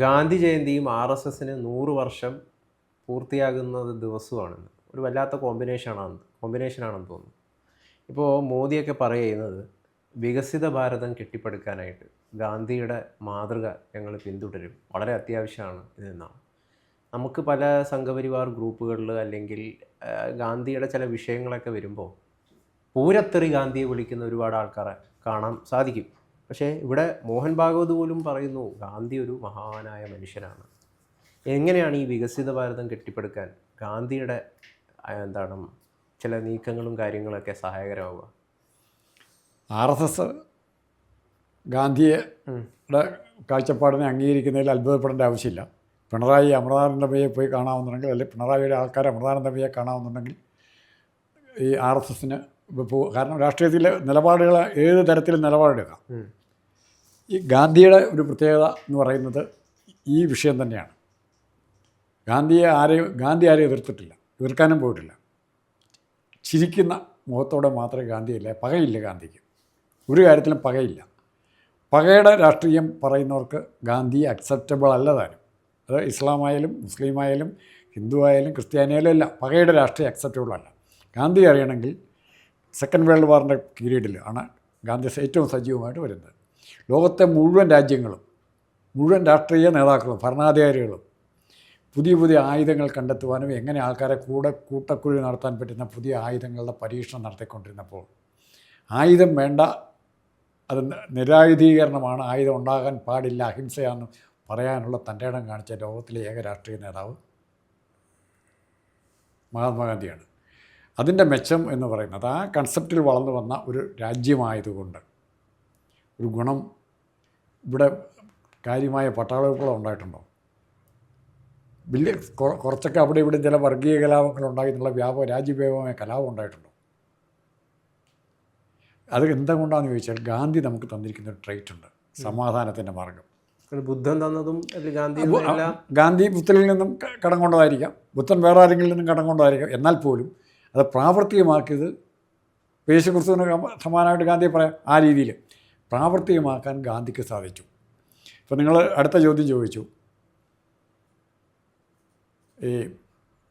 Gandhi ജയന്തിയും R S എസിന് നൂറ് വർഷം പൂർത്തിയാകുന്നത് ദിവസമാണെന്ന്. ഒരു വല്ലാത്ത കോമ്പിനേഷനാണ് കോമ്പിനേഷനാണെന്ന് തോന്നുന്നു. ഇപ്പോൾ മോദിയൊക്കെ പറയുന്നത് വികസിത ഭാരതം കെട്ടിപ്പടുക്കാനായിട്ട് ഗാന്ധിയുടെ മാതൃക ഞങ്ങൾ പിന്തുടരും. വളരെ അത്യാവശ്യമാണ് ഇതെന്നാണ് നമുക്ക് പല സംഘപരിവാർ ഗ്രൂപ്പുകളിൽ അല്ലെങ്കിൽ ഗാന്ധിയുടെ ചില വിഷയങ്ങളൊക്കെ വരുമ്പോൾ പൂരത്തെറി ഗാന്ധിയെ വിളിക്കുന്ന ഒരുപാട് ആൾക്കാരെ കാണാൻ സാധിക്കും. പക്ഷേ ഇവിടെ മോഹൻ ഭാഗവത് പോലും പറയുന്നു ഗാന്ധി ഒരു മഹാനായ മനുഷ്യനാണ്. എങ്ങനെയാണ് ഈ വികസിത ഭാരതം കെട്ടിപ്പടുക്കാൻ ഗാന്ധിയുടെ എന്താണ് ചില നീക്കങ്ങളും കാര്യങ്ങളൊക്കെ സഹായകരമാവുക? ആർ എസ് എസ് ഗാന്ധിയുടെ കാഴ്ചപ്പാടിനെ അംഗീകരിക്കുന്നതിൽ അത്ഭുതപ്പെടേണ്ട ആവശ്യമില്ല. പിണറായി അമൃതാനന്ദമയെ പോയി കാണാമെന്നുണ്ടെങ്കിൽ അല്ലെങ്കിൽ പിണറായിയുടെ ആൾക്കാർ അമൃതാനന്ദമയെ കാണാമെന്നുണ്ടെങ്കിൽ ഈ ആർ എസ് എസിന് കാരണം രാഷ്ട്രീയത്തിലെ നിലപാടുകൾ ഏത് തരത്തിലും നിലപാടെടുക്കാം. ഈ ഗാന്ധിയുടെ ഒരു പ്രത്യേകത എന്ന് പറയുന്നത് ഈ വിഷയം തന്നെയാണ്. ഗാന്ധിയെ ആരെയും ഗാന്ധി ആരെയും എതിർത്തിട്ടില്ല. എതിർക്കാനും പോയിട്ടില്ല. ചിരിക്കുന്ന മുഖത്തോടെ മാത്രമേ ഗാന്ധിയില്ല? പകയില്ല ഗാന്ധിക്ക്. ഒരു കാര്യത്തിലും പകയില്ല. പകയുടെ രാഷ്ട്രീയം പറയുന്നവർക്ക് ഗാന്ധി അക്സെപ്റ്റബിൾ അല്ല താനും അത് ഇസ്ലാമായാലും മുസ്ലിമായാലും ഹിന്ദു ആയാലും ക്രിസ്ത്യാനിയായാലും എല്ലാം പകയുടെ രാഷ്ട്രീയം അക്സെപ്റ്റബിൾ അല്ല. ഗാന്ധി അറിയണമെങ്കിൽ സെക്കൻഡ് വേൾഡ് വാറിന്റെ പീരീഡിൽ ആണ് ഗാന്ധി ഏറ്റവും സജീവമായിട്ട് വരുന്നത്. ലോകത്തെ മുഴുവൻ രാജ്യങ്ങളും മുഴുവൻ രാഷ്ട്രീയ നേതാക്കളും ഭരണാധികാരികളും പുതിയ പുതിയ ആയുധങ്ങൾ കണ്ടെത്തുവാനും എങ്ങനെ ആൾക്കാരെ കൂടെ കൂട്ടക്കുഴി നടത്താൻ പറ്റുന്ന പുതിയ ആയുധങ്ങളുടെ പരീക്ഷണം നടത്തിക്കൊണ്ടിരുന്നപ്പോൾ ആയുധം വേണ്ട അത് നിരായുധീകരണമാണ് ആയുധം ഉണ്ടാകാൻ പാടില്ല അഹിംസയാണെന്ന് പറയാനുള്ള തന്റെ ഇടം കാണിച്ച ലോകത്തിലെ ഏക രാഷ്ട്രീയ നേതാവ് മഹാത്മാഗാന്ധിയാണ്. അതിന്റെ മെച്ചം എന്ന് പറയുന്നത് ആ കൺസെപ്റ്റിൽ വളർന്നു വന്ന ഒരു രാജ്യമായതുകൊണ്ട് ഒരു ഗുണം ഇവിടെ കാര്യമായ പട്ടാളവിപ്ലവം ഉണ്ടായിട്ടുണ്ടോ? വലിയ കുറച്ചൊക്കെ അവിടെ ഇവിടെ ചില വർഗീയ കലാപങ്ങൾ ഉണ്ടായിട്ടുള്ള വ്യാപക രാജ്യവ്യാപകമായ കലാപം ഉണ്ടായിട്ടുണ്ടോ? അത് എന്തുകൊണ്ടാണെന്ന് ചോദിച്ചാൽ ഗാന്ധി നമുക്ക് തന്നിരിക്കുന്ന ഒരു ട്രേറ്റ് ഉണ്ട്. സമാധാനത്തിന്റെ മാർഗം ബുദ്ധൻ തന്നതും ഗാന്ധി ഗാന്ധി ബുദ്ധനിൽ നിന്നും കടം കൊണ്ടതായിരിക്കാം. ബുദ്ധൻ വേറെ ആരെങ്കിലും നിന്നും കടം കൊണ്ടതായിരിക്കാം. എന്നാൽ പോലും അത് പ്രാവർത്തികമാക്കിയത് യേശുക്രിസ്തുവിന് സമാനമായിട്ട് ഗാന്ധിയെ പറയാം ആ രീതിയിൽ. പ്രാവർത്തികമാക്കാൻ ഗാന്ധിക്ക് സാധിച്ചു. ഇപ്പം നിങ്ങൾ അടുത്ത ചോദ്യം ചോദിച്ചു. ഈ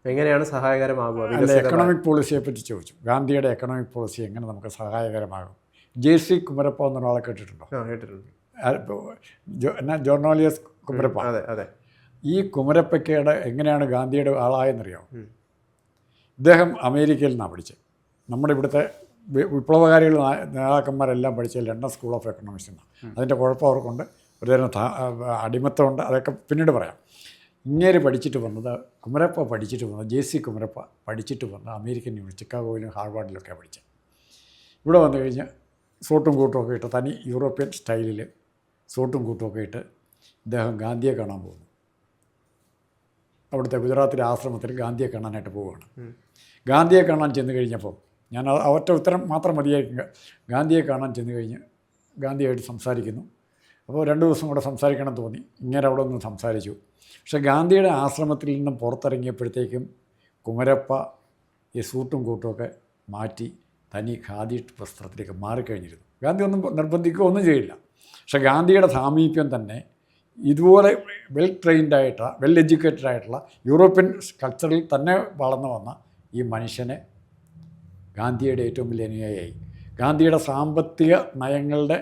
എങ്ങനെയാണ് സഹായകരമാകുക? അല്ല എക്കണോമിക് പോളിസിയെ പറ്റി ചോദിച്ചു. ഗാന്ധിയുടെ എക്കണോമിക് പോളിസി എങ്ങനെ നമുക്ക് സഹായകരമാകും? ജെ സി കുമരപ്പ എന്ന ഒരാളെ കേട്ടിട്ടുണ്ടോ? കേട്ടിട്ടുണ്ട്. എന്നാ ജോർണോലിയസ് കുമരപ്പ. അതെ അതെ. ഈ കുമരപ്പയ്ക്കയുടെ എങ്ങനെയാണ് ഗാന്ധിയുടെ ആളായെന്നറിയാമോ. ഇദ്ദേഹം അമേരിക്കയിൽ നിന്നാണ് പഠിച്ചത്. നമ്മുടെ ഇവിടുത്തെ വിപ്ലവകാരികൾ നേതാക്കന്മാരെല്ലാം പഠിച്ച ലണ്ടൻ സ്കൂൾ ഓഫ് എക്കണോമിക്സ് എന്നാണ് അതിന്റെ കുഴപ്പം അവർക്കുണ്ട്. ഒരുതരം തരം അടിമത്തമുണ്ട്. അതൊക്കെ പിന്നീട് പറയാം. ഇങ്ങേര് പഠിച്ചിട്ട് വന്നത് കുമരപ്പ പഠിച്ചിട്ട് വന്നത് ജെ സി കുമരപ്പ പഠിച്ചിട്ട് വന്ന അമേരിക്കൻ യൂണിവേഴ്സിറ്റി ചിക്കാഗോയിലും ഹാർവാർഡിലൊക്കെ പഠിച്ചത്. ഇവിടെ വന്നു കഴിഞ്ഞ് സൂട്ടും കൂട്ടും ഒക്കെ ഇട്ട് തനി യൂറോപ്യൻ സ്റ്റൈലിൽ സൂട്ടും കൂട്ടും ഒക്കെ ഇട്ട് ഇദ്ദേഹം ഗാന്ധിയെ കാണാൻ പോകുന്നു. അവിടുത്തെ ഗുജറാത്തിലെ ആശ്രമത്തിൽ ഗാന്ധിയെ കാണാനായിട്ട് പോവുകയാണ്. ഗാന്ധിയെ കാണാൻ ചെന്ന് കഴിഞ്ഞപ്പോൾ ഞാൻ ഒറ്റ ഉത്തരം മാത്രം മതിയായിരിക്കും ഗാന്ധിയെ കാണാൻ ചെന്ന് കഴിഞ്ഞ് ഗാന്ധിയായിട്ട് സംസാരിക്കുന്നു. അപ്പോൾ രണ്ട് ദിവസം കൂടെ സംസാരിക്കണം തോന്നി. ഇങ്ങനെ അവിടെ ഒന്ന് സംസാരിച്ചു. പക്ഷേ ഗാന്ധിയുടെ ആശ്രമത്തിൽ നിന്നും പുറത്തിറങ്ങിയപ്പോഴത്തേക്കും കുമരപ്പ ഈ സൂട്ടും കൂട്ടുമൊക്കെ മാറ്റി തനി ഖാദി വസ്ത്രത്തിലേക്ക് മാറിക്കഴിഞ്ഞിരുന്നു. ഗാന്ധി ഒന്നും നിർബന്ധിക്കുകയോ ഒന്നും ചെയ്യില്ല. പക്ഷേ ഗാന്ധിയുടെ സാമീപ്യം തന്നെ ഇതുപോലെ വെൽ ട്രെയിൻഡ് ആയിട്ടുള്ള വെൽ എഡ്യൂക്കേറ്റഡ് ആയിട്ടുള്ള യൂറോപ്യൻ കൾച്ചറിൽ തന്നെ വളർന്നു വന്ന ഈ മനുഷ്യനെ ഗാന്ധിയുടെ ഏറ്റവും വലിയ അനുയായി ഗാന്ധിയുടെ സാമ്പത്തിക നയങ്ങളുടെ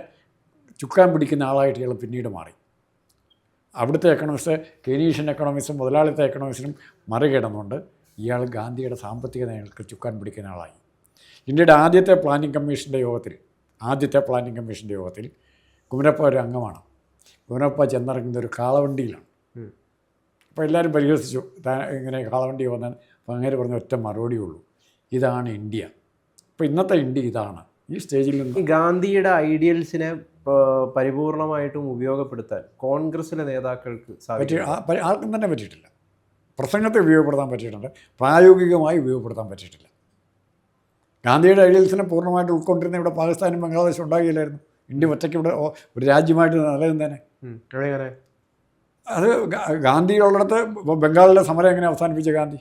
ചുക്കാൻ പിടിക്കുന്ന ആളായിട്ട് ഇയാൾ പിന്നീട് മാറി. അവിടുത്തെ എക്കണോമിസ്റ്റ് കെനീഷ്യൻ എക്കണോമിക്സും മുതലാളിത്ത എക്കണോമിക്സിനും മറികടന്നുകൊണ്ട് ഇയാൾ ഗാന്ധിയുടെ സാമ്പത്തിക നയങ്ങൾക്ക് ചുക്കാൻ പിടിക്കുന്ന ആളായി. ഇന്ത്യയുടെ ആദ്യത്തെ പ്ലാനിംഗ് കമ്മീഷന്റെ യോഗത്തിൽ ആദ്യത്തെ പ്ലാനിംഗ് കമ്മീഷന്റെ യോഗത്തിൽ കുമരപ്പ ഒരു അംഗമാണ്. കുമരപ്പ ചെന്നിറങ്ങുന്ന ഒരു കാളവണ്ടിയിലാണ്. അപ്പോൾ എല്ലാവരും പരിഹസിച്ചു. ഇങ്ങനെ കാളവണ്ടി വന്നാൽ അപ്പോൾ അങ്ങനെ പറഞ്ഞ ഒറ്റ മറുപടിയുള്ളൂ ഇതാണ് ഇന്ത്യ. അപ്പോൾ ഇന്നത്തെ ഇന്ത്യ ഇതാണ്. ഈ സ്റ്റേജിൽ നിന്ന് ഈ ഗാന്ധിയുടെ ഐഡിയൽസിനെ പരിപൂർണമായിട്ടും ഉപയോഗപ്പെടുത്താൻ കോൺഗ്രസിലെ നേതാക്കൾക്ക് പറ്റി ആർക്കും തന്നെ പറ്റിയിട്ടില്ല. പ്രസംഗത്തെ ഉപയോഗപ്പെടുത്താൻ പറ്റിയിട്ടുണ്ട്. പ്രായോഗികമായി ഉപയോഗപ്പെടുത്താൻ പറ്റിയിട്ടില്ല. ഗാന്ധിയുടെ ഐഡിയൽസിനെ പൂർണമായിട്ട് ഉൾക്കൊണ്ടിരുന്ന ഇവിടെ പാകിസ്ഥാനും ബംഗ്ലാദേശും ഉണ്ടാകില്ലായിരുന്നു. ഇന്ത്യ ഒറ്റയ്ക്ക് ഇവിടെ ഒരു രാജ്യമായിട്ട് നിലനിന്നേനെ അത് ഗാ- ഗാന്ധി ഉള്ളിടത്ത് ഇപ്പൊ ബംഗാളിലെ സമരം എങ്ങനെ അവസാനിപ്പിച്ച ഗാന്ധി?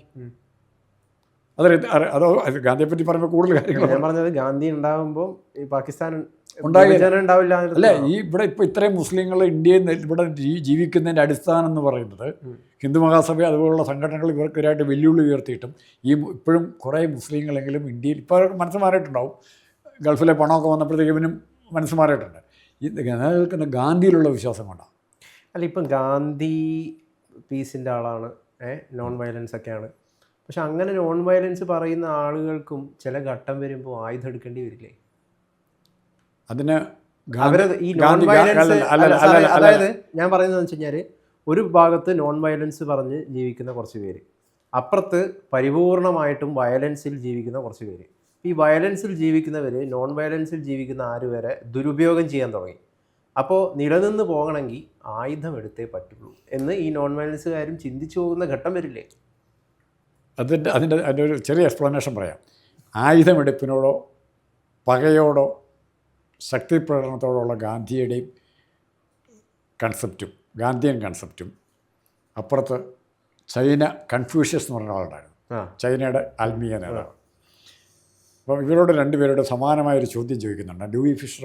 അതോ അത് ഗാന്ധിയെ പറ്റി പറയുമ്പോൾ കൂടുതൽ കാര്യങ്ങൾ ഞാൻ പറഞ്ഞത് ഗാന്ധി ഉണ്ടാകുമ്പോൾ ഈ പാകിസ്ഥാൻ ഉണ്ടാകില്ല. അല്ല ഈ ഇവിടെ ഇപ്പോൾ ഇത്രയും മുസ്ലിങ്ങൾ ഇന്ത്യയിൽ ഇവിടെ ജീവിക്കുന്നതിന്റെ ജീവിക്കുന്നതിന്റെ അടിസ്ഥാനം എന്ന് പറയുന്നത് ഹിന്ദു മഹാസഭ അതുപോലുള്ള സംഘടനകൾ ഇവർക്കെതിരായിട്ട് വെല്ലുവിളി ഉയർത്തിയിട്ടും ഈ ഇപ്പോഴും കുറേ മുസ്ലിങ്ങളെങ്കിലും ഇന്ത്യയിൽ ഇപ്പോൾ അവർക്ക് മനസ്സ് മാറിയിട്ടുണ്ടാവും. ഗൾഫിലെ പണമൊക്കെ വന്നപ്പോഴത്തേക്ക് ഇവനും മനസ്സ് മാറിയിട്ടുണ്ട്. ഈ നിലനിൽക്കുന്ന ഗാന്ധിയിലുള്ള വിശ്വാസം കൊണ്ടാണ് അല്ല ഇപ്പം ഗാന്ധി പീസിന്റെ ആളാണ് നോൺ വയലൻസ് ഒക്കെയാണ്. പക്ഷെ അങ്ങനെ നോൺ വയലൻസ് പറയുന്ന ആളുകൾക്കും ചില ഘട്ടം വരുമ്പോൾ ആയുധം എടുക്കേണ്ടി വരില്ലേ? അതിന് അവരത് ഈ നോൺ വയലൻസ് അതായത് ഞാൻ പറയുന്നത് വെച്ച് കഴിഞ്ഞാൽ ഒരു ഭാഗത്ത് നോൺ വയലൻസ് പറഞ്ഞ് ജീവിക്കുന്ന കുറച്ച് പേര് അപ്പുറത്ത് പരിപൂർണമായിട്ടും വയലൻസിൽ ജീവിക്കുന്ന കുറച്ച് പേര്. ഈ വയലൻസിൽ ജീവിക്കുന്നവർ നോൺ വയലൻസിൽ ജീവിക്കുന്ന ആര് വരെ ദുരുപയോഗം ചെയ്യാൻ തുടങ്ങി. അപ്പോൾ നിലനിന്ന് പോകണമെങ്കിൽ ആയുധം എടുത്തേ പറ്റുള്ളൂ എന്ന് ഈ നോൺ വയലൻസുകാരും ചിന്തിച്ചു പോകുന്ന ഘട്ടം വരില്ലേ? അതിന്റെ അതിന്റെ അതിന്റെ ഒരു ചെറിയ എക്സ്പ്ലനേഷൻ പറയാം. ആയുധമെടുപ്പിനോടോ പകയോടോ ശക്തി പ്രകടനത്തോടുള്ള ഗാന്ധിയുടെയും കൺസെപ്റ്റും ഗാന്ധിയൻ കൺസെപ്റ്റും അപ്പുറത്ത് ചൈന കൺഫ്യൂഷ്യസ് എന്ന് പറഞ്ഞ ആളുണ്ടായിരുന്നു ചൈനയുടെ ആത്മീയ നേതാവ്. അപ്പോൾ ഇവരോട് രണ്ടുപേരോട് സമാനമായൊരു ചോദ്യം ചോദിക്കുന്നുണ്ട്. ഡ്യൂവി ഫിഷർ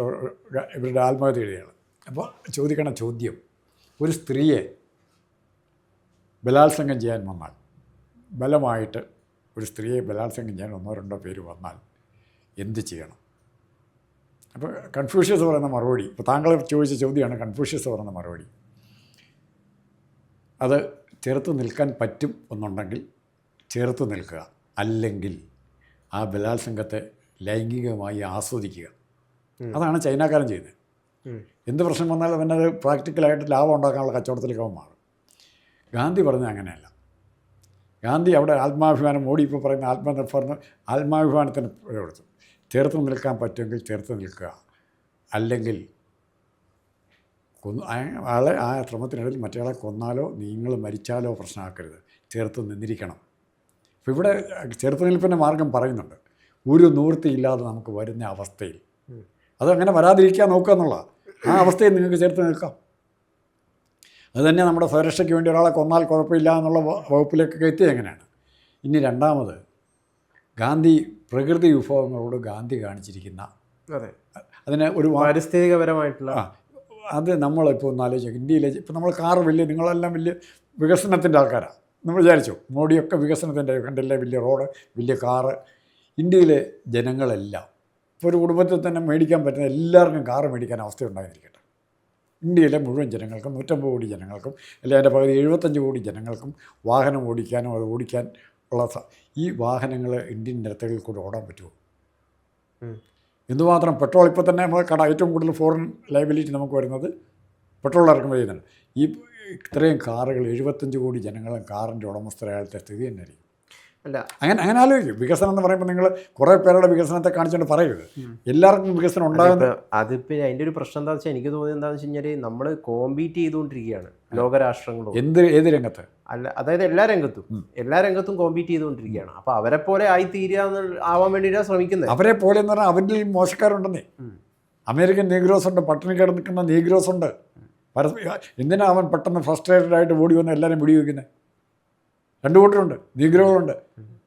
ഇവരുടെ ആത്മഹത്യ എഴുതിയാണ് അപ്പോൾ ചോദിക്കണ ചോദ്യം ഒരു സ്ത്രീയെ ബലാത്സംഗം ചെയ്യാൻ വന്നാൽ ബലമായിട്ട് ഒരു സ്ത്രീയെ ബലാത്സംഗം ചെയ്യാൻ ഒന്നോ രണ്ടോ പേര് വന്നാൽ എന്ത് ചെയ്യണം? അപ്പോൾ കൺഫ്യൂഷ്യസ് പറയുന്ന മറുപടി ഇപ്പോൾ താങ്കൾ ചോദിച്ച ചോദ്യമാണ് കൺഫ്യൂഷ്യസ് പറയുന്ന മറുപടി. അത് ചെറുത്ത് നിൽക്കാൻ പറ്റും എന്നുണ്ടെങ്കിൽ ചെറുത്ത് നിൽക്കുക അല്ലെങ്കിൽ ആ ബലാത്സംഗത്തെ ലൈംഗികമായി ആസ്വദിക്കുക. അതാണ് ചൈനക്കാരൻ ചെയ്യുന്നത് എന്ത് പ്രശ്നം വന്നാലും അവനത് പ്രാക്ടിക്കലായിട്ട് ലാഭം ഉണ്ടാക്കാനുള്ള കച്ചവടത്തിലേക്ക് അവൻ മാറും. ഗാന്ധി പറഞ്ഞത് അങ്ങനെയല്ല. ഗാന്ധി അവിടെ ആത്മാഭിമാനം മോഡി ഇപ്പോൾ പറയുന്ന ആത്മനിർഭർ ആത്മാഭിമാനത്തിന് കൊടുത്തു. ചേർത്ത് നിൽക്കാൻ പറ്റുമെങ്കിൽ ചേർത്ത് നിൽക്കുക. അല്ലെങ്കിൽ കൊന്ന് ആളെ ആ ശ്രമത്തിനിടയിൽ മറ്റേയാളെ കൊന്നാലോ നിങ്ങൾ മരിച്ചാലോ പ്രശ്നമാക്കരുത്. ചേർത്ത് നിന്നിരിക്കണം. അപ്പോൾ ഇവിടെ ചെറുത്ത് നിൽപ്പിന്റെ മാർഗം പറയുന്നുണ്ട്. ഒരു നിവൃത്തിയില്ലാതെ നമുക്ക് വരുന്ന അവസ്ഥയിൽ. അതങ്ങനെ വരാതിരിക്കാൻ നോക്കുക എന്നുള്ള ആ അവസ്ഥയിൽ നിങ്ങൾക്ക് ചേർത്ത് നിൽക്കാം. അത് തന്നെ നമ്മുടെ സ്വരക്ഷയ്ക്ക് വേണ്ടി ഒരാളെ കൊന്നാൽ കുഴപ്പമില്ല എന്നുള്ള വകുപ്പിലേക്കൊക്കെ എത്തി എങ്ങനെയാണ്? ഇനി രണ്ടാമത് ഗാന്ധി പ്രകൃതി വിഭവങ്ങളോട് ഗാന്ധി കാണിച്ചിരിക്കുന്ന അതെ. അതിന് ഒരു പാരിസ്ഥിതികപരമായിട്ടുള്ള അത് നമ്മളിപ്പോൾ ഒന്ന് ആലോചിച്ചു ഇന്ത്യയിലെ ഇപ്പോൾ നമ്മൾ കാറ് വലിയ നിങ്ങളെല്ലാം വലിയ വികസനത്തിന്റെ ആൾക്കാരാണ് നമ്മൾ വിചാരിച്ചു മോഡിയൊക്കെ വികസനത്തിന്റെ കണ്ടില്ലേ? വലിയ റോഡ് വലിയ കാറ്. ഇന്ത്യയിലെ ജനങ്ങളെല്ലാം ഇപ്പോൾ ഒരു കുടുംബത്തിൽ തന്നെ മേടിക്കാൻ പറ്റുന്ന എല്ലാവർക്കും കാറ് മേടിക്കാൻ അവസ്ഥ ഉണ്ടായിരിക്കട്ടെ. ഇന്ത്യയിലെ മുഴുവൻ ജനങ്ങൾക്കും നൂറ്റമ്പത് കോടി ജനങ്ങൾക്കും അല്ലെങ്കിൽ അതിന്റെ പകുതി എഴുപത്തഞ്ച് കോടി ജനങ്ങൾക്കും വാഹനം ഓടിക്കാനോ അത് ഓടിക്കാൻ ഉള്ള ഈ വാഹനങ്ങൾ ഇന്ത്യൻ നിരത്തുകളിൽ കൂടെ ഓടാൻ പറ്റുമോ. എന്തുമാത്രം പെട്രോൾ ഇപ്പോൾ തന്നെ നമ്മൾ കട ഏറ്റവും കൂടുതൽ ഫോറിൻ ലൈബിലിറ്റി നമുക്ക് വരുന്നത് പെട്രോൾ ഇറക്കുമ്പോൾ ചെയ്യുന്നുണ്ട് ഈ ഇത്രയും കാറുകൾ എഴുപത്തഞ്ച് കോടി ജനങ്ങളും കാറിന്റെ ഉടമസ്ഥരായാലത്തെ സ്ഥിതി തന്നെ ആയിരിക്കും അല്ല. അങ്ങനെ അങ്ങനെ ആലോചിക്കും. വികസനം എന്ന് പറയുമ്പോൾ നിങ്ങൾ കുറേ പേരുടെ വികസനത്തെ കാണിച്ചുകൊണ്ട് പറയരുത്. എല്ലാവർക്കും വികസനം ഉണ്ടാകുന്ന അതിപ്പോൾ അതിന്റെ അതിന്റെ ഒരു പ്രശ്നം എന്താ വെച്ചാൽ എനിക്ക് തോന്നിയത് എന്താണെന്ന് വെച്ച് കഴിഞ്ഞാൽ നമ്മൾ കോമ്പീറ്റ് ചെയ്തുകൊണ്ടിരിക്കുകയാണ് ലോകരാഷ്ട്രങ്ങളും എന്ത് ഏത് രംഗത്ത്? അല്ല അതായത് എല്ലാ രംഗത്തും. എല്ലാ രംഗത്തും കോമ്പീറ്റ് ചെയ്തുകൊണ്ടിരിക്കുകയാണ്. അപ്പോൾ അവരെ പോലെ ആയി തീരുക ആവാൻ വേണ്ടിയിട്ടാണ് ശ്രമിക്കുന്നത്. അവരെ പോലെ എന്ന് പറഞ്ഞാൽ അവരിൽ മോശക്കാരുണ്ടെന്നേ. അമേരിക്കൻ നീഗ്രോസ് ഉണ്ട് പട്ടിണി കിടന്നിക്കുന്ന നീഗ്രോസ് ഉണ്ട്. പരസ്പ എന്തിനാ അവൻ പെട്ടെന്ന് ഫ്രസ്ട്രേറ്റഡ് ആയിട്ട് ഓടി വന്ന് എല്ലാവരും വെടിവെക്കുന്നത് രണ്ടു കൂട്ടരുണ്ട് നീഗ്രോകളുണ്ട്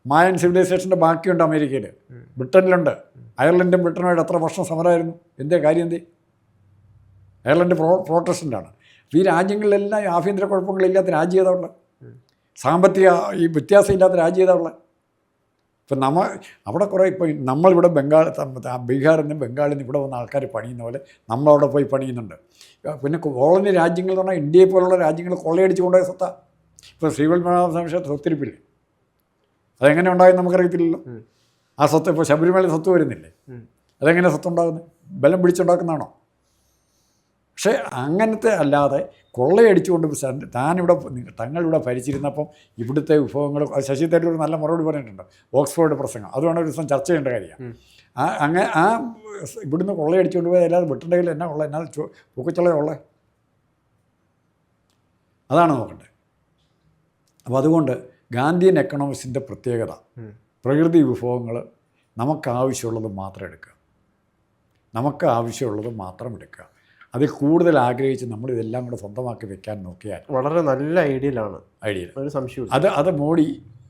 മായൻ സിവിലൈസേഷന്റെ ബാക്കിയുണ്ട് അമേരിക്കയിൽ ബ്രിട്ടനിലുണ്ട്. അയർലൻഡും ബ്രിട്ടനുമായിട്ട് എത്ര വർഷം സമരമായിരുന്നു? എന്തേ കാര്യം എന്തേ? അയർലൻഡ് പ്രോ പ്രോട്ടസ്റ്റന്റാണ് ഈ രാജ്യങ്ങളിലെല്ലാം ആഭ്യന്തര കുഴപ്പങ്ങളില്ലാത്ത രാജ്യം ഏതാവുള്ള സാമ്പത്തിക ഈ വ്യത്യാസമില്ലാത്ത രാജ്യം ഏതാ ഇപ്പം നമ്മ അവിടെ കുറേ ഇപ്പോൾ നമ്മളിവിടെ ബംഗാൾ ബീഹാറിൽ നിന്നും ബംഗാളിൽ നിന്ന് ഇവിടെ വന്ന ആൾക്കാർ പണിയുന്ന പോലെ നമ്മളവിടെ പോയി പണിയുന്നുണ്ട്. പിന്നെ കോളനി രാജ്യങ്ങൾ എന്ന് പറഞ്ഞാൽ ഇന്ത്യയെ പോലുള്ള രാജ്യങ്ങൾ കൊള്ളയടിച്ച് കൊണ്ടുപോയ സ്വത്താ. ഇപ്പോൾ ശ്രീവൽമനാഭ സംശയത്ത് ഒത്തിരിപ്പില്ലേ അതെങ്ങനെ ഉണ്ടായെന്ന് നമുക്കറിയത്തില്ലല്ലോ. ആ സ്വത്ത് ഇപ്പോൾ ശബരിമല സ്വത്ത് വരുന്നില്ലേ? അതെങ്ങനെ സ്വത്തുണ്ടാകുന്നത് ബലം പിടിച്ചുണ്ടാക്കുന്നതാണോ? പക്ഷേ അങ്ങനത്തെ അല്ലാതെ കൊള്ളയടിച്ചുകൊണ്ട് താനിവിടെ തങ്ങളിവിടെ ഭരിച്ചിരുന്നപ്പം ഇവിടുത്തെ വിഭവങ്ങൾ ശശി തരൂർ നല്ല മറുപടി പറഞ്ഞിട്ടുണ്ട് ഓക്സ്ഫോർഡ് പ്രസംഗം. അതുകൊണ്ട് ഒരു ദിവസം ചർച്ച ചെയ്യേണ്ട കാര്യമാണ്. ആ അങ്ങനെ ആ ഇവിടുന്ന് കൊള്ളയടിച്ചുകൊണ്ട് പോയി അല്ലാതെ വിട്ടുണ്ടെങ്കിൽ എന്നാ ഉള്ളത് എന്നാ പൂക്കച്ചുള്ള ഉള്ളത് അതാണ് നോക്കേണ്ടത് അപ്പോൾ അതുകൊണ്ട് ഗാന്ധിയൻ എക്കണോമിക്സിന്റെ പ്രത്യേകത പ്രകൃതി വിഭവങ്ങൾ നമുക്ക് ആവശ്യമുള്ളത് മാത്രം എടുക്കുക. നമുക്ക് ആവശ്യമുള്ളത് മാത്രം എടുക്കുക. അതിൽ കൂടുതൽ ആഗ്രഹിച്ച് നമ്മൾ ഇതെല്ലാം കൂടെ സ്വന്തമാക്കി വെക്കാൻ നോക്കിയാൽ വളരെ നല്ല ഐഡിയലാണ് ഐഡിയ ഒരു സംശയം അത് അത് മോഡി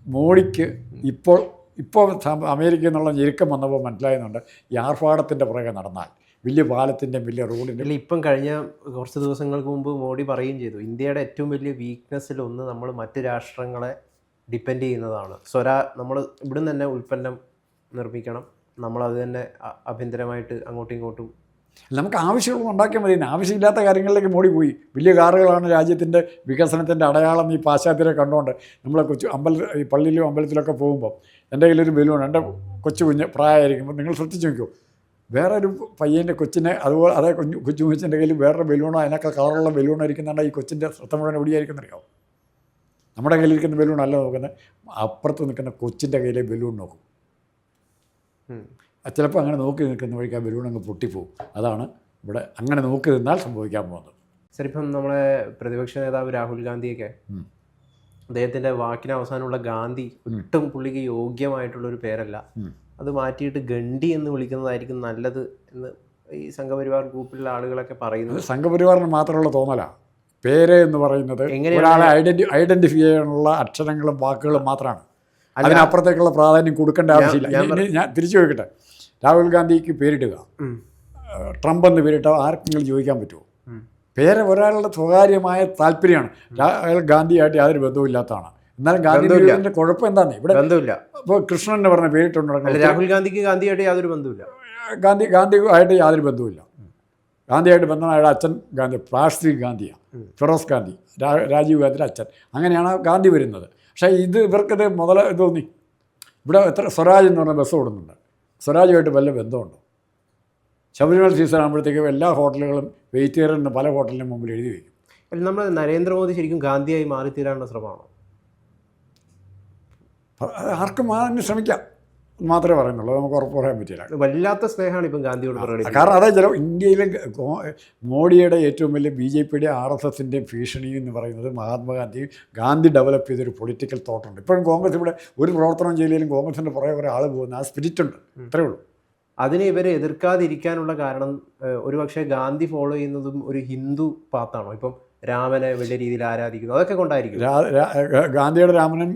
മോഡിക്ക് ഇപ്പോൾ ഇപ്പോൾ അമേരിക്ക അമേരിക്കയിൽ നിന്നുള്ള ഞെരുക്കം വന്നപ്പോൾ മനസ്സിലാകുന്നുണ്ട് ഈ ആർഭാടത്തിന്റെ പുറകെ നടന്നാൽ. വലിയ പാലത്തിന്റെ വലിയ റോഡിന്റെ ഇല്ല ഇപ്പം കഴിഞ്ഞ കുറച്ച് ദിവസങ്ങൾക്ക് മുമ്പ് മോഡി പറയുകയും ചെയ്തു. ഇന്ത്യയുടെ ഏറ്റവും വലിയ വീക്ക്നെസ്സിൽ ഒന്ന് നമ്മൾ മറ്റ് രാഷ്ട്രങ്ങളെ ഡിപ്പെൻഡ് ചെയ്യുന്നതാണ്. സ്വരാ നമ്മൾ ഇവിടുന്ന് തന്നെ ഉൽപ്പന്നം നിർമ്മിക്കണം. നമ്മളത് തന്നെ ആഭ്യന്തരമായിട്ട് അങ്ങോട്ടും ഇങ്ങോട്ടും നമുക്ക് ആവശ്യമുള്ളത് ഉണ്ടാക്കിയാൽ മതി. ആവശ്യമില്ലാത്ത കാര്യങ്ങളിലേക്ക് മോടി പോയി. വലിയ കാറുകളാണ് രാജ്യത്തിന്റെ വികസനത്തിന്റെ അടയാളം ഈ പാശ്ചാത്യരെ കണ്ടുകൊണ്ട് നമ്മളെ കൊച്ചു അമ്പല ഈ പള്ളിയിലും അമ്പലത്തിലൊക്കെ പോകുമ്പോൾ എന്റെ കയ്യിലൊരു ബലൂൺ എന്റെ കൊച്ചു കുഞ്ഞ് പ്രായമായിരിക്കുമ്പോൾ നിങ്ങൾ ശ്രദ്ധിച്ചു നോക്കൂ വേറൊരു പയ്യന്റെ കൊച്ചിനെ അതുപോലെ അതേ കുഞ്ഞു കൊച്ചു കൊച്ചിന്റെ കയ്യിൽ വേറൊരു ബലൂണോ അതിനൊക്കെ കളറുള്ള ബലൂണോ ഇരിക്കുന്നുണ്ട്. ഈ കൊച്ചിന്റെ ശ്രദ്ധ മുഴുവൻ എവിടെയായിരിക്കുന്നറിയോ നമ്മുടെ കയ്യിലിരിക്കുന്ന ബലൂൺ അല്ല നോക്കുന്നത്. അപ്പുറത്ത് നിൽക്കുന്ന കൊച്ചിന്റെ കയ്യിലെ ബലൂൺ നോക്കും. ചിലപ്പോൾ അങ്ങനെ നോക്കി നിൽക്കുന്ന വഴിക്ക് ആ ബലൂൺ അങ്ങ് പൊട്ടിപ്പോവും. അതാണ് ഇവിടെ അങ്ങനെ നോക്കി നിന്നാൽ സംഭവിക്കാൻ പോകുന്നത്. സർ ഇപ്പം നമ്മളെ പ്രതിപക്ഷ നേതാവ് രാഹുൽ ഗാന്ധിയൊക്കെ. അദ്ദേഹത്തിന്റെ വാക്കിന് അവസാനമുള്ള ഗാന്ധി ഒട്ടും പുള്ളിക്ക് യോഗ്യമായിട്ടുള്ള ഒരു പേരല്ല. അത് മാറ്റിയിട്ട് ഗണ്ടി എന്ന് വിളിക്കുന്നതായിരിക്കും നല്ലത് എന്ന് ഈ സംഘപരിവാർ ഗ്രൂപ്പിലുള്ള ആളുകളൊക്കെ പറയുന്നത്. സംഘപരിവാറിന് മാത്രമുള്ള തോന്നലാണ് പേര് എന്ന് പറയുന്നത് ഒരാളെ ഐഡന്റി ഐഡന്റിഫൈ ചെയ്യാനുള്ള അക്ഷരങ്ങളും വാക്കുകളും മാത്രമാണ് അതിനപ്പുറത്തേക്കുള്ള പ്രാധാന്യം കൊടുക്കേണ്ട ആവശ്യമില്ല. ഞാൻ തിരിച്ചു ചോദിക്കട്ടെ. രാഹുൽ ഗാന്ധിക്ക് പേരിടുക. ട്രംപ് എന്ന് പേരിട്ട ആർക്കെങ്കിലും ചോദിക്കാൻ പറ്റുമോ. പേര് ഒരാളുടെ സ്വകാര്യമായ താല്പര്യമാണ്. രാഹുൽ ഗാന്ധിയായിട്ട് യാതൊരു ബന്ധവുമില്ലാത്തതാണ് എന്നാലും ഗാന്ധിയുടെ കുഴപ്പം എന്താണ് ഇവിടെ ബന്ധമില്ല. ഇപ്പോൾ കൃഷ്ണൻ എന്ന് പറഞ്ഞ പേരിട്ടുണ്ടെങ്കിൽ രാഹുൽ ഗാന്ധിക്ക് ഗാന്ധിയായിട്ട് യാതൊരു ബന്ധമില്ല ഗാന്ധി ഗാന്ധിയുമായിട്ട് യാതൊരു ബന്ധവുമില്ല. ഗാന്ധിയായിട്ട് ബന്ധം അയാളുടെ അച്ഛൻ ഗാന്ധി പ്ലാസ്റ്റിക് ഗാന്ധിയാണ്. ഫിറോസ് ഗാന്ധി രാജീവ് ഗാന്ധിയുടെ അച്ഛൻ. അങ്ങനെയാണ് ഗാന്ധി വരുന്നത്. പക്ഷേ ഇത് ഇവർക്കത് മുതല തോന്നി. ഇവിടെ എത്ര സ്വരാജ് എന്ന് പറഞ്ഞ ബസ് ഓടുന്നുണ്ട്. സ്വരാജുമായിട്ട് വല്ല ബന്ധമുണ്ടോ? ശബരിമല സീസൺ ആകുമ്പോഴത്തേക്കും എല്ലാ ഹോട്ടലുകളും വെയിറ്റേറിയറിന് പല ഹോട്ടലിനും മുമ്പിൽ എഴുതി വയ്ക്കും. നമ്മൾ നരേന്ദ്രമോദി ശരിക്കും ഗാന്ധിയായി മാറിത്തീരാനുള്ള ശ്രമമാണോ? ആർക്കും അതിന് ശ്രമിക്കാം മാത്രമേ പറയുന്നുള്ളൂ. നമുക്ക് ഉറപ്പ് പറയാൻ പറ്റില്ല. വല്ലാത്ത സ്നേഹമാണ് ഇപ്പം ഗാന്ധിയോട് പറയുന്നത്. കാരണം അതേ ചില ഇന്ത്യയിലെ മോഡിയുടെ ഏറ്റവും വലിയ ബി ജെ പിയുടെ ആർ എസ് എസിന്റെ ഭീഷണി എന്ന് പറയുന്നത് മഹാത്മാഗാന്ധി ഗാന്ധി ഡെവലപ്പ് ചെയ്തൊരു പൊളിറ്റിക്കൽ തോട്ടുണ്ട്. ഇപ്പോഴും കോൺഗ്രസ് ഇവിടെ ഒരു പ്രവർത്തനം ചെയ്യലും കോൺഗ്രസിന്റെ പുറകെ കുറേ ആൾ പോകുന്ന ആ സ്പിരിറ്റ് ഉണ്ട് ഇത്രേ ഉള്ളൂ. അതിനെ ഇവരെ എതിർക്കാതിരിക്കാനുള്ള കാരണം ഒരുപക്ഷെ ഗാന്ധി ഫോളോ ചെയ്യുന്നതും ഒരു ഹിന്ദു പാത്താണോ? ഇപ്പം രാമനെ വലിയ രീതിയിൽ ആരാധിക്കുന്നു. അതൊക്കെ കൊണ്ടായിരിക്കും. ഗാന്ധിയുടെ രാമനും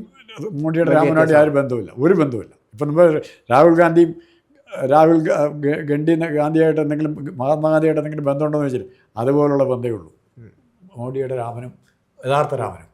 മോഡിയുടെ രാമനോട് യാതൊരു ബന്ധവുമില്ല. ഒരു ബന്ധവുമില്ല. ഇപ്പം നമ്മൾ രാഹുൽ ഗാന്ധിയും രാഹുൽ ഗണ്ഡി ഗാന്ധിയായിട്ട് എന്തെങ്കിലും മഹാത്മാഗാന്ധിയായിട്ട് എന്തെങ്കിലും ബന്ധമുണ്ടോ എന്ന് വെച്ചാൽ അതുപോലുള്ള ബന്ധമേ ഉള്ളൂ. മോഡിയുടെ രാമനും യഥാർത്ഥ രാമനും.